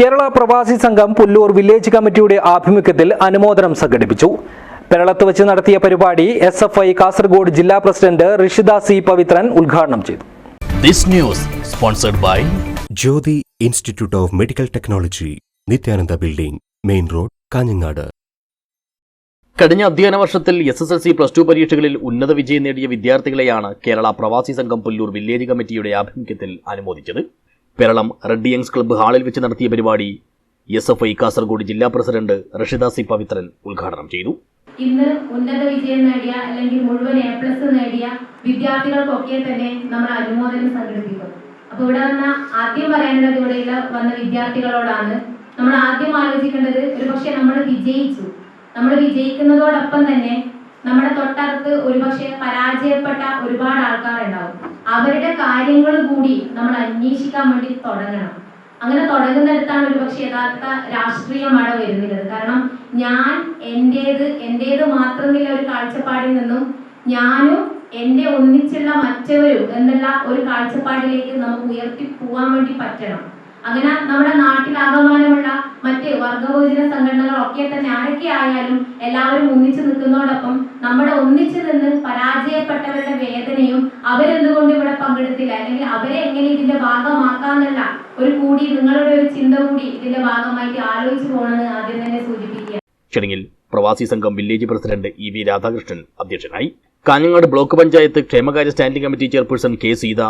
കേരള പ്രവാസി സംഘം പുല്ലൂർ വില്ലേജ് കമ്മിറ്റിയുടെ ആഭിമുഖ്യത്തിൽ അനുമോദനം സംഘടിപ്പിച്ചു. പെരളത്ത് വെച്ച് നടത്തിയ പരിപാടി എസ് എഫ് ഐ കാസർഗോഡ് ജില്ലാ പ്രസിഡന്റ് ഋഷിദ സി പവിത്രൻ ഉദ്ഘാടനം ചെയ്തു. This news sponsored by Jyothi Institute of Medical Technology Nithyananda building main road Kanhangad. കഴിഞ്ഞ അധ്യയന വർഷത്തിൽ S S L C plus two പരീക്ഷകളിൽ ഉന്നത വിജയം നേടിയ വിദ്യാർത്ഥികളെയാണ് കേരള പ്രവാസി സംഘം പുല്ലൂർ വില്ലേജ് കമ്മിറ്റിയുടെ ആഭിമുഖ്യത്തിൽ അനുമോദിച്ചത്. പെരളം യങ്സ് ക്ലബ്ബ് ഹാളിൽ വെച്ച് നടത്തിയ പരിപാടി എസ് എഫ് ഐ കാസർഗോഡ് ജില്ലാ പ്രസിഡന്റ് റഷിദ സി പവിത്രൻ ഉദ്ഘാടനം ചെയ്തു. ഇന്ന് ഉന്നത വിജയം നേടിയ അല്ലെങ്കിൽ മുഴുവൻ എ പ്ലസ് നേടിയ വിദ്യാർത്ഥികൾക്കൊക്കെ തന്നെ നമ്മൾ അനുമോദനം സംഘടിപ്പിക്കും അപ്പൊ ഇവിടെ വന്ന ആദ്യം പറയേണ്ടത് ഇവിടെ വന്ന വിദ്യാർത്ഥികളോടാണ്. നമ്മൾ ആദ്യം ആലോചിക്കേണ്ടത് ഒരുപക്ഷെ നമ്മൾ വിജയിച്ചു. നമ്മൾ വിജയിക്കുന്നതോടൊപ്പം തന്നെ നമ്മുടെ തൊട്ടടുത്ത് ഒരുപക്ഷെ പരാജയപ്പെട്ട ഒരുപാട് ആൾക്കാരുണ്ടാവും. അവരുടെ കാര്യങ്ങൾ കൂടി നമ്മൾ അന്വേഷിക്കാൻ വേണ്ടി തുടങ്ങണം. അങ്ങനെ തുടങ്ങുന്നിടത്താണ് ഒരുപക്ഷെ യഥാർത്ഥ രാഷ്ട്രീയമാണ് വരുന്നത്. കാരണം ഞാൻ എന്റേത് എന്റേത് മാത്രം എന്നുള്ള ഒരു കാഴ്ചപ്പാടിൽ നിന്നും ഞാനും എന്റെ ഒന്നിച്ചുള്ള മറ്റവരും എന്നുള്ള ഒരു കാഴ്ചപ്പാടിലേക്ക് നമുക്ക് ഉയർത്തി പോകാൻ വേണ്ടി പറ്റണം. അങ്ങനെ നമ്മുടെ നാട്ടിലാകമാനമുള്ള മറ്റ് വർഗഭോജന സംഘടനകളൊക്കെ തന്നെ ആരൊക്കെ ആയാലും എല്ലാവരും ഒന്നിച്ചു നിൽക്കുന്നതോടൊപ്പം നമ്മുടെ ഒന്നിച്ചു നിന്ന് പരാജയപ്പെട്ടവരുടെ അല്ലെങ്കിൽ അവരെ എങ്ങനെ ഇതിന്റെ ഭാഗമാക്കാന്നല്ല. ഒരു കൂടി നിങ്ങളുടെ ഒരു ചിന്ത കൂടി ഇതിന്റെ ഭാഗമായിട്ട് ആലോചിച്ചു പോകണമെന്ന് ആദ്യം തന്നെ സൂചിപ്പിക്കുക. ചടങ്ങിൽ പ്രവാസി സംഘം village president E V Radhakrishnan അധ്യക്ഷനായി. കാഞ്ഞങ്ങാട് ബ്ലോക്ക് പഞ്ചായത്ത് ക്ഷേമകാര്യ standing committee chairperson K Seetha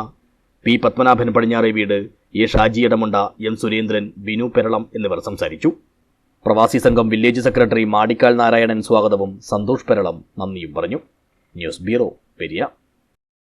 P Padmanabhan പടിഞ്ഞാറെ വീട് എ ഷാജി ഇടമുണ്ട എം സുരേന്ദ്രൻ ബിനു പെരളം എന്നിവർ സംസാരിച്ചു. പ്രവാസി സംഘം വില്ലേജ് സെക്രട്ടറി മാടിക്കാൽ നാരായണൻ സ്വാഗതവും സന്തോഷ് പെരളം നന്ദിയും പറഞ്ഞു. News bureau Periya.